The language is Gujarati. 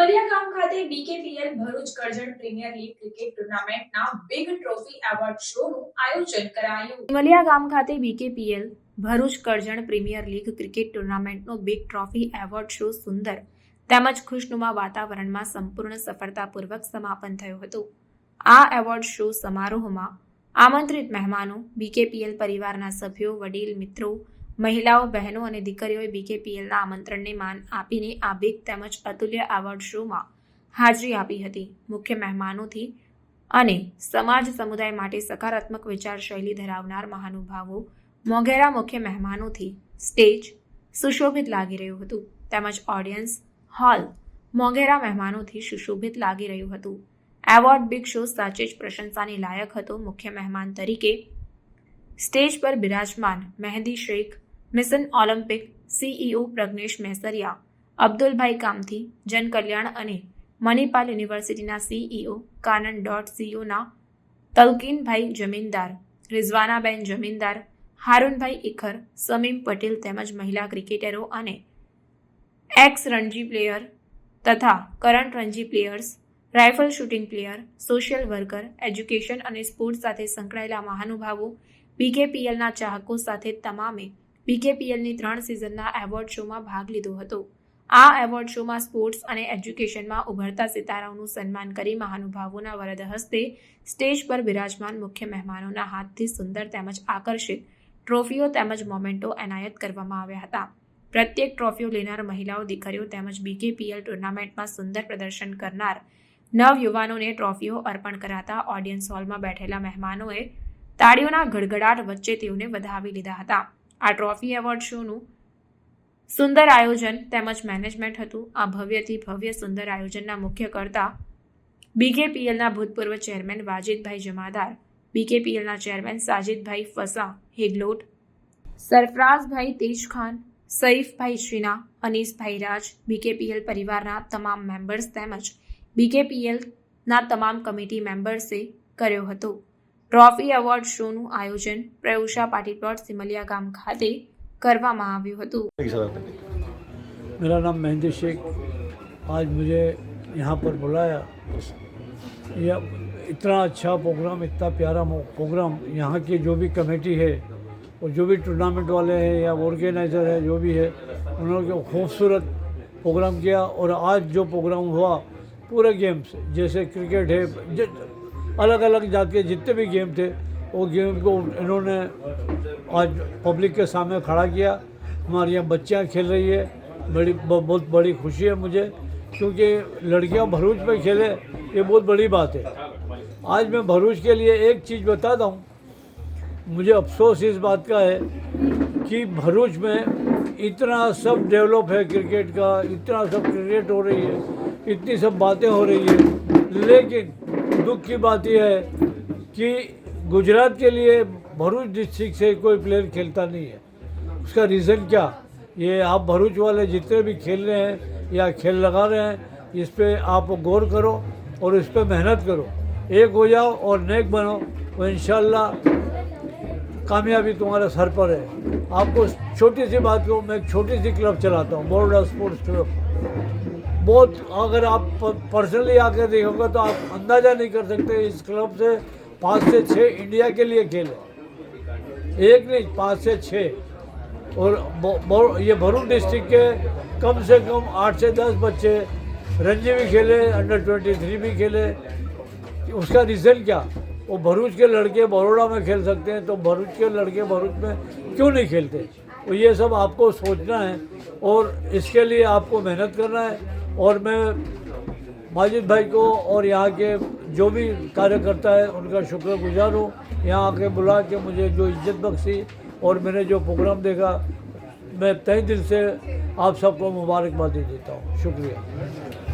સિમલિયા ગામ ખાતે BKPL Bharuch Karjan premier league cricket ટુર્નામેન્ટના big trophy award શોનું આયોજન કરાયું. સિમલિયા ગામ ખાતે BKPL Bharuch Karjan premier league cricket ટુર્નામેન્ટનો big trophy award show સુંદર, તેમજ ખુશનુમા વાતાવરણમાં સંપૂર્ણ સફળતાપૂર્વક સમાપન થયું હતું. આ એવોર્ડ શો સમારોહમાં આમંત્રિત મહેમાનો બીકેપીએલ પરિવારના સભ્યો, વડીલ, મિત્રો મહિલાઓ, બહેનો અને દીકરીઓએ બીકેપીએલના આમંત્રણને માન આપીને આ બિગ તેમજ અતુલ્ય એવોર્ડ શોમાં હાજરી આપી હતી. મુખ્ય મહેમાનોથી અને સમાજ સમુદાય માટે સકારાત્મક વિચારશૈલી ધરાવનાર મહાનુભાવો, મોઘેરા મુખ્ય મહેમાનોથી સ્ટેજ સુશોભિત લાગી રહ્યું હતું. તેમજ ઓડિયન્સ હોલ મોઘેરા મહેમાનોથી સુશોભિત લાગી રહ્યું હતું. એવોર્ડ બિગ શો સાચે જ પ્રશંસાની લાયક હતો. મુખ્ય મહેમાન તરીકે સ્ટેજ પર બિરાજમાન Mehndi Shaikh mission Olympic CEO Pragnesh Mesariya Abdulbhai Kamthi, જનકલ્યાણ અને મણિપાલ યુનિવર્સિટીના સીઈઓ કાનન ડોટ સીઓના તલકીનભાઈ જમીનદાર, રિઝવાનાબેન જમીનદાર, હારૂનભાઈ ઇખર સમીમ પટેલ તેમજ મહિલા ક્રિકેટરો અને એક્સ રણજી પ્લેયર તથા current Ranji players rifle shooting player, social worker, education અને સ્પોર્ટ્સ સાથે સંકળાયેલા મહાનુભાવો, બીકેપીએલના ચાહકો સાથે તમામે બીકેપીએલની ત્રણ સિઝનના એવોર્ડ શોમાં ભાગ લીધો હતો. આ એવોર્ડ શોમાં સ્પોર્ટ્સ અને એજ્યુકેશનમાં ઉભરતા સિતારાઓનું સન્માન કરી મહાનુભાવોના વરદ હસ્તે સ્ટેજ પર બિરાજમાન મુખ્ય મહેમાનોના હાથથી સુંદર તેમજ આકર્ષિત ટ્રોફીઓ તેમજ મોમેન્ટો એનાયત કરવામાં આવ્યા હતા. પ્રત્યેક ટ્રોફીઓ લેનાર મહિલાઓ, દીકરીઓ તેમજ બીકેપીએલ ટુર્નામેન્ટમાં સુંદર પ્રદર્શન કરનાર નવ યુવાનોને ટ્રોફીઓ અર્પણ કરાતા ઓડિયન્સ હોલમાં બેઠેલા મહેમાનોએ તાળીઓના ગડગડાટ વચ્ચે તેઓને વધાવી લીધા હતા. આ ટ્રોફી એવોર્ડ શોનું સુંદર આયોજન તેમજ મેનેજમેન્ટ હતું. આ ભવ્યથી ભવ્ય સુંદર આયોજનના મુખ્ય કરતા બીકેપીએલના ભૂતપૂર્વ ચેરમેન વાજિદભાઈ જમાદાર, બીકેપીએલના ચેરમેન સાજિદભાઈ ફસા, હેગલોટ, સરફરાઝભાઈ તેજખાન સઈફભાઈ શ્રીના અનીસભાઈ રાજ, બીકેપીએલ પરિવારના તમામ મેમ્બર્સ તેમજ બીકેપીએલના તમામ કમિટી મેમ્બર્સે કર્યો હતો. ટ્રોફી એવોર્ડ શોનું આયોજન પ્રયુષા પાટી પ્લોટ સિમલિયા ગામ ખાતે કરવામાં આવ્યું હતું मेरा नाम मेहंदी शेख आज मुझे यहाँ पर बुलाया यह इतना अच्छा प्रोग्राम इतना प्यारा मो- प्रोग्राम यहाँ की जो भी कमेटी है और जो भी टूर्नामेंट वाले हैं या ऑर्गेनाइज़र है जो भी है उन्होंने खूबसूरत प्रोग्राम किया और आज जो प्रोग्राम हुआ पूरे गेम्स जैसे क्रिकेट है ज- अलग अलग जात के जितने भी गेम थे, वो गेम को इन्होंने आज पब्लिक के सामने खड़ा किया। हमारे यहाँ बच्चियाँ खेल रही है। बड़ी बहुत बड़ी खुशी है मुझे, क्योंकि लड़कियाँ भरूच में खेले, ये बहुत बड़ी बात है। आज मैं भरूच के लिए एक चीज़ बताता हूँ मुझे अफसोस इस बात का है कि भरूच में इतना सब डेवलप है क्रिकेट का, इतना सब क्रिकेट हो रही है, इतनी सब बातें हो रही है, लेकिन दुख की बात यह है कि गुजरात के लिए भरूच डिस्ट्रिक्ट से कोई प्लेयर खेलता नहीं है। उसका रीज़न क्या? ये आप भरूच वाले जितने भी खेल रहे हैं या खेल लगा रहे हैं, इस पर आप गौर करो और इस पर मेहनत करो। एक हो जाओ और नेक बनो तो इंशाल्लाह कामयाबी तुम्हारे सर पर है। आपको छोटी सी बात को मैं एक छोटी सी क्लब चलाता हूँ बड़ोड़ा स्पोर्ट्स क्लब बहुत, अगर आप पर्सनली आकर देखोगे तो आप अंदाज़ा नहीं कर सकते इस क्लब से पाँच से छः इंडिया के लिए खेले एक नहीं, पाँच से छः और ये भरूच डिस्ट्रिक्ट के कम से कम आठ से दस बच्चे रणजी भी खेले अंडर ट्वेंटी थ्री भी खेले। उसका रीज़न क्या? वो भरूच के लड़के बड़ोड़ा में खेल सकते हैं तो भरूच के लड़के भरूच में क्यों नहीं खेलते? तो ये सब आपको सोचना है और इसके लिए आपको मेहनत करना है। और मैं माजिद भाई को और यहाँ के जो भी कार्यकर्ता है उनका शुक्रगुजार हूँ यहाँ आके बुला के मुझे जो इज्जत बख्शी और मैंने जो प्रोग्राम देखा मैं तय दिल से आप सबको मुबारकबादी देता हूँ शुक्रिया